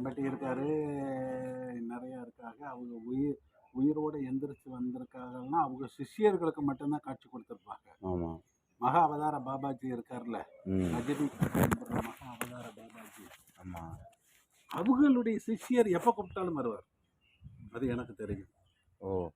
தம்பட்டி இருக்காரு. நிறையா இருக்காங்க. அவங்க உயிர் உயிரோடு எந்திரிச்சு வந்திருக்காங்கன்னா அவங்க சிஷ்யர்களுக்கு மட்டும்தான் காட்சி கொடுத்துருப்பாங்க. ஆமாம் மகா அவதார பாபாஜி இருக்கார்ல. ரஜினி மகா அவதார பாபாஜி. ஆமாம் அவங்களுடைய சிஷ்யர் எப்போ கூப்பிட்டாலும் வருவார். அது எனக்கு தெரியும். ஓ.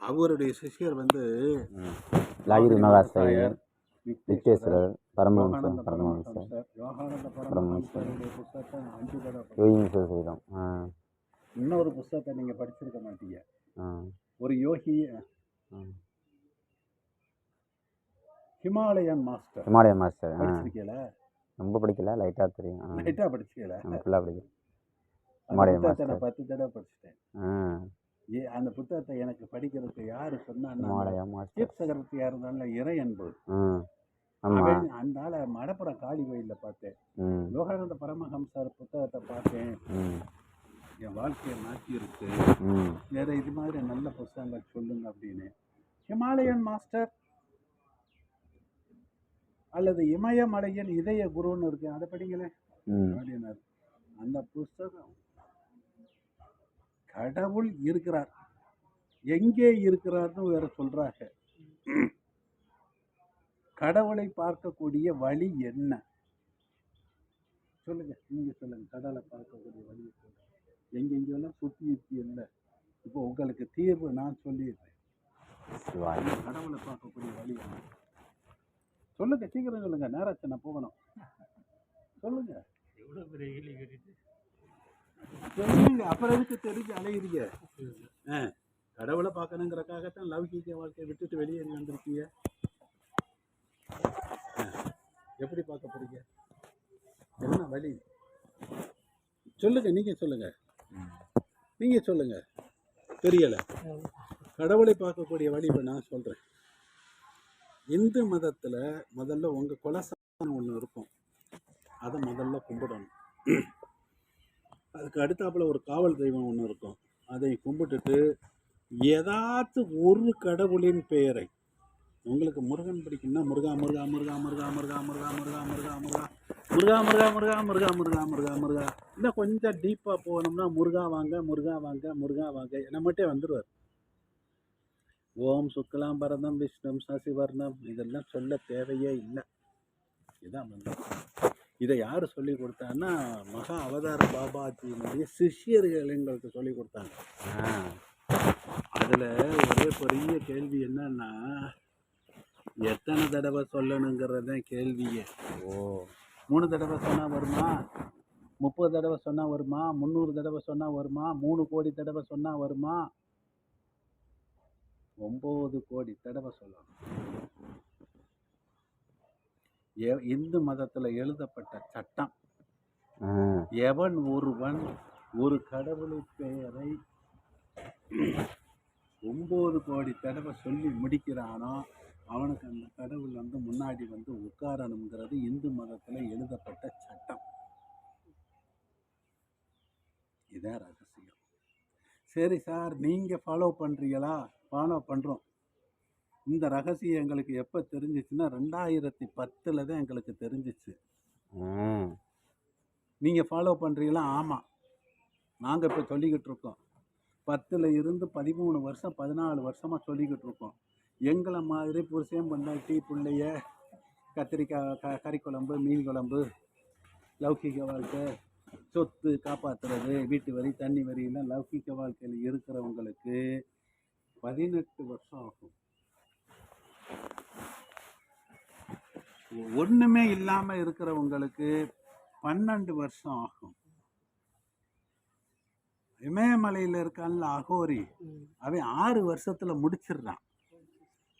அவருடைய சிஷ்யர் வந்து லாகிரி மகாசாயர் விக்னேஸ்வரர் பரமஹம்சம் பரமஹம்சர் பரமஹம்சர் யோகினேஸ்வர சைதம் இன்னொரு புஸ்தகத்தை நீங்கள் படிச்சிருக்க மாட்டீங்க. ஒரு Yogi Himalayan master. Himalayan master படிச்சிருக்கீங்களா? ரொம்ப படிக்கல லைட்டாக தெரியும் லைட்டாக படிச்சிக்கல ஃபுல்லாக படிக்கல. Himalayan master. நான் பத்து தடவை படிச்சிட்டேன். ஏ அந்த புத்தகத்தை எனக்கு படிக்கிறதுக்கு யார் சொன்னா ஹிமாலயா மாஸ்டர். சீப் சக்கரவர்த்தியாக இருந்தாலும் இறை என்பது அந்த ஆளை மடப்புறம் காளி கோயிலில் பார்த்தேன். யோகானந்த பரமஹம்சர் புத்தகத்தை பார்த்தேன். என் வாழ்க்கையை மாற்றி இருக்கு வேற இது மாதிரி நல்ல புத்தகங்கள் சொல்லுங்க அப்படின்னு. ஹிமாலயன் மாஸ்டர் அல்லது இமயமலையின் இதய குருன்னு இருக்கு. அதை படிங்களேன். அப்படின்னாரு அந்த புஸ்தகம் கடவுள் இருக்கிறார். எங்கே இருக்கிறார்னு வேற சொல்றாங்க. கடவுளை பார்க்கக்கூடிய வழி என்ன? சொல்லுங்க நீங்க சொல்லுங்க கடவுளை பார்க்கக்கூடிய வழி சொல்லுங்க எங்கெங்கெல்லாம் சுத்தி இருக்கு இல்லை இப்போ உங்களுக்கு தீர்வு நான் சொல்லிடுறேன். கடவுளை பார்க்கக்கூடிய வழி என்ன? சொல்லுங்க சீக்கிரம் சொல்லுங்க நேராச்சு நான் போகணும். சொல்லுங்க. சொல்லுங்க அப்புறம் எதுக்கு தெரிஞ்சு அலையுறீங்க? ஆ கடவுளை பார்க்கணுங்கிறக்காகத்தான் லௌகிக வாழ்க்கையை விட்டுட்டு வெளியேறி வந்திருக்கீங்க. எப்படி பார்க்க போறீங்க? என்ன வழி? சொல்லுங்க நீங்க சொல்லுங்க. நீங்க சொல்லுங்க. தெரியல. கடவுளை பார்க்கக்கூடிய வழி இப்போ நான் சொல்றேன். இந்து மதத்துல முதல்ல உங்க குலசாமி ஒன்று இருக்கும். அதை முதல்ல கும்பிடணும். அதுக்கு அடுத்தாப்புல ஒரு காவல் தெய்வம் ஒன்று இருக்கும். அதை கும்பிட்டுட்டு ஏதாச்சும் ஒரு கடவுளின் பெயரை உங்களுக்கு முருகன் பிடிக்கும்னா முருகா முருகா முருகா முருகா முருகா முருகா முருகா முருகா முருகா முருகா முருகா முருகா முருகா முருகா முருகா முருகா இன்னும் கொஞ்சம் டீப்பாக போகணும்னா முருகா வாங்க முருகா வாங்க முருகா வாங்க நம்மகிட்டே வந்துடுவார் ஓம் சுக்லாம் பரதம் விஷ்ணம் சசிவர்ணம் இதெல்லாம் சொல்ல தேவையே இல்லை இதான் மந்திரம் இதை யார் சொல்லி கொடுத்தான்னா மகா அவதார பாபாஜியினுடைய சிஷ்யர்கள் எங்களுக்கு சொல்லி கொடுத்தாங்க அதில் ஒரே பெரிய கேள்வி என்னன்னா எத்தனை தடவை சொல்லணுங்கிறது தான் கேள்வியே. ஓ. மூணு தடவை சொன்னால் வருமா? முப்பது தடவை சொன்னால் வருமா? முந்நூறு தடவை சொன்னால் வருமா? மூணு கோடி தடவை சொன்னால் வருமா? ஒம்பது கோடி தடவை சொல்லணும். இந்து மதத்தில் எழுதப்பட்ட சட்டம். எவன் ஒருவன் ஒரு கடவுளின் பெயரை ஒம்பது கோடி தடவை சொல்லி முடிக்கிறானோ அவனுக்கு அந்த கடவுள் வந்து முன்னாடி வந்து உட்காரணுங்கிறது இந்து மதத்தில் எழுதப்பட்ட சட்டம். இதான் ரகசியம். சரி சார் நீங்கள் ஃபாலோ பண்ணுறீங்களா ஃபாலோ பண்ணுறோம் இந்த ரகசியம் எங்களுக்கு எப்போ தெரிஞ்சிச்சுன்னா ரெண்டாயிரத்தி பத்தில் தான் எங்களுக்கு தெரிஞ்சிச்சு. நீங்கள் ஃபாலோ பண்ணுறீங்களா ஆமாம் நாங்கள் இப்போ சொல்லிக்கிட்டு இருக்கோம். பத்தில் இருந்து பதிமூணு வருஷம் பதினாலு வருஷமாக சொல்லிக்கிட்டு இருக்கோம். எங்களை மாதிரி புருஷன் பொண்டாட்டி பிள்ளைய கத்திரிக்காய் க கறி குழம்பு மீன் குழம்பு லௌகிக வாழ்க்கை சொத்து காப்பாற்றுறது வீட்டு வரி தண்ணி வரியெல்லாம் லௌகிக வாழ்க்கையில் இருக்கிறவங்களுக்கு பதினெட்டு வருஷம் ஆகும். ஒன்றுமே இல்லாமல் இருக்கிறவங்களுக்கு பன்னெண்டு வருஷம் ஆகும். இமயமலையில் இருக்கான்ல அகோரி அவன் ஆறு வருஷத்துல முடிச்சிடுறான்.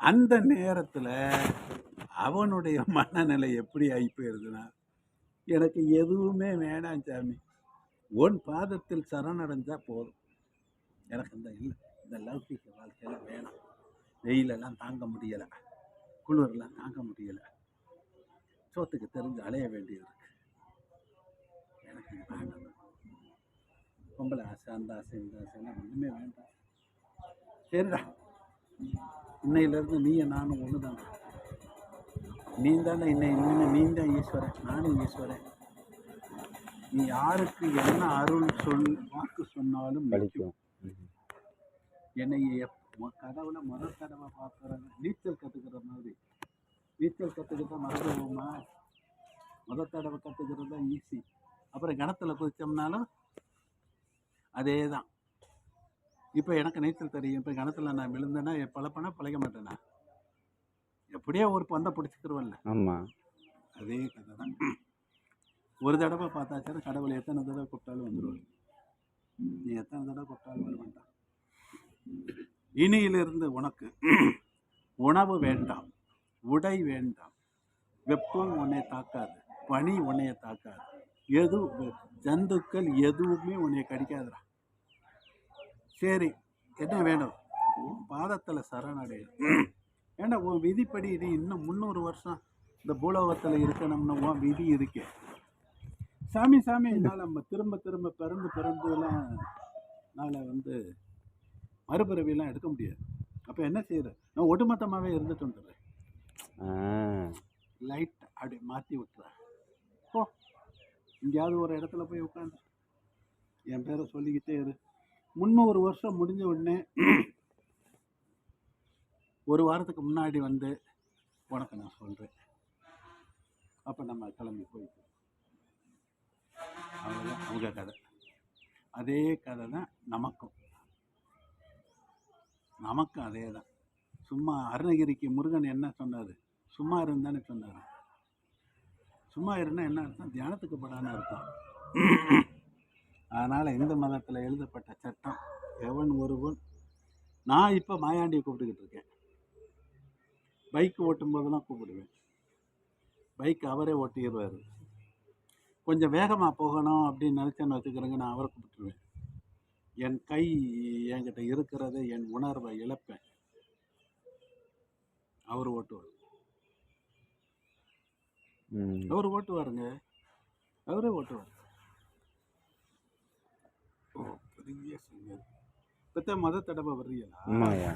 அந்த நேரத்தில் அவனுடைய மனநிலை எப்படி ஆகி போயிருதுன்னா எனக்கு எதுவுமே வேணாம் சாமி. உன் பாதத்தில் சரணடைஞ்சால் போதும். எனக்கு அந்த இல்லை இந்த லௌகிக வாழ்க்கையில் வேணும். வெயிலெல்லாம் தாங்க முடியலை. குளிரெல்லாம் தாங்க முடியலை. சோத்துக்கு தெரிஞ்சு அலைய வேண்டியது இருக்கு. எனக்கு வேண்டாம் பொம்பளை ஆசை அந்த ஆசை இந்த ஆசைலாம் ஒன்றுமே வேண்டாம். சரிடா. இன்னையிலேருந்து நீயும் நானும் ஒன்று தான் நீ தானே இன்னை இன்னும் நீ தான் ஈஸ்வரன். நானும் ஈஸ்வரன். நீ யாருக்கு என்ன அருள் சொல் வாக்கு சொன்னாலும் நிற்கும். என்னை எப்- கடவுளை முதல் தடவை பார்க்குறாங்க நீச்சல் கற்றுக்கிற மாதிரி. நீச்சல் கற்றுக்கிட்ட மறந்துடுவோமா முதல் தடவை கற்றுக்கிறது தான் ஈஸி. அப்புறம் கிணத்துல குதித்தோம்னாலும் அதே தான் இப்போ எனக்கு நீச்சல் தெரியும். இப்போ கிணத்துல நான் விழுந்தேன்னா பழப்பனா பழைக்க மாட்டேனா? எப்படியோ ஒரு பந்தை பிடிச்சிக்கிறவல்ல ஆமா. அதே கதை தான் ஒரு தடவை பார்த்தாச்சுன்னா கடவுள் எத்தனை தடவை கூப்பிட்டாலும் வந்துடுவார் நீ எத்தனை தடவை கூப்பிட்டாலும் வர வேண்டாம் இனியிலிருந்து உனக்கு உணவு வேண்டாம். உடை வேண்டாம். வெப்பம் உன்னை தாக்காது. பனி உன்னைய தாக்காது. எது ஜந்துக்கள் எதுவுமே உன்னைய கடிக்காதுடா. சரி என்ன வேணும்? உன் பாதத்தில் சரணடைய ஏன்னா உன் விதிப்படி நீ இன்னும் முந்நூறு வருஷம் இந்த பூலோகத்தில் இருக்கணும்னு உன் விதி இருக்கே. சாமி சாமி என்னால் நம்ம திரும்ப திரும்ப பிறந்து பிறந்துலாம் என்னால் வந்து மறுபிறவியெல்லாம் எடுக்க முடியாது. அப்போ என்ன செய்யற நான் ஒட்டுமொத்தமாகவே இருந்துட்டு வந்துடுறேன். லைட் அப்படி மாற்றி விட்டுறேன் போ. எங்கேயாவது ஒரு இடத்துல போய் உட்காந்து என் பேரை சொல்லிக்கிட்டே இரு. முந்நூறு வருஷம் முடிஞ்ச உடனே ஒரு வாரத்துக்கு முன்னாடி வந்து உனக்கு நான் சொல்கிறேன் அப்போ நம்ம கிளம்பி போயிட்டு அவ்வளோதான் அவங்க கதை. அதே கதை தான் நமக்கும். நமக்கும் அதே தான் சும்மா அருணகிரிக்கு முருகன் என்ன சொன்னார்? சும்மா இருந்தானே சொன்னார். சும்மா இருந்தால் என்ன அர்த்தம்? தியானத்துக்கு படான்னு அர்த்தம் அதனால் இந்து மதத்தில் எழுதப்பட்ட சட்டம் எவன் ஒருவன் நான் இப்போ மாயாண்டியை கூப்பிட்டுக்கிட்டு இருக்கேன். பைக் ஓட்டும் போதெல்லாம் கூப்பிடுவேன். பைக் அவரே ஓட்டிடுவார். கொஞ்சம் வேகமாக போகணும் அப்படின்னு நினச்சேன்னு வச்சுக்கிறேங்க நான் அவரை கூப்பிட்டுருவேன். என் கை என்கிட்ட இருக்கிறத என் உணர்வை இழப்பேன். அவர் ஓட்டுவார். அவர் ஓட்டுவாருங்க. அவரே ஓட்டுவார் ஓ பெரிய சிங்கர். இப்போ மத தடவை வர்றீங்களா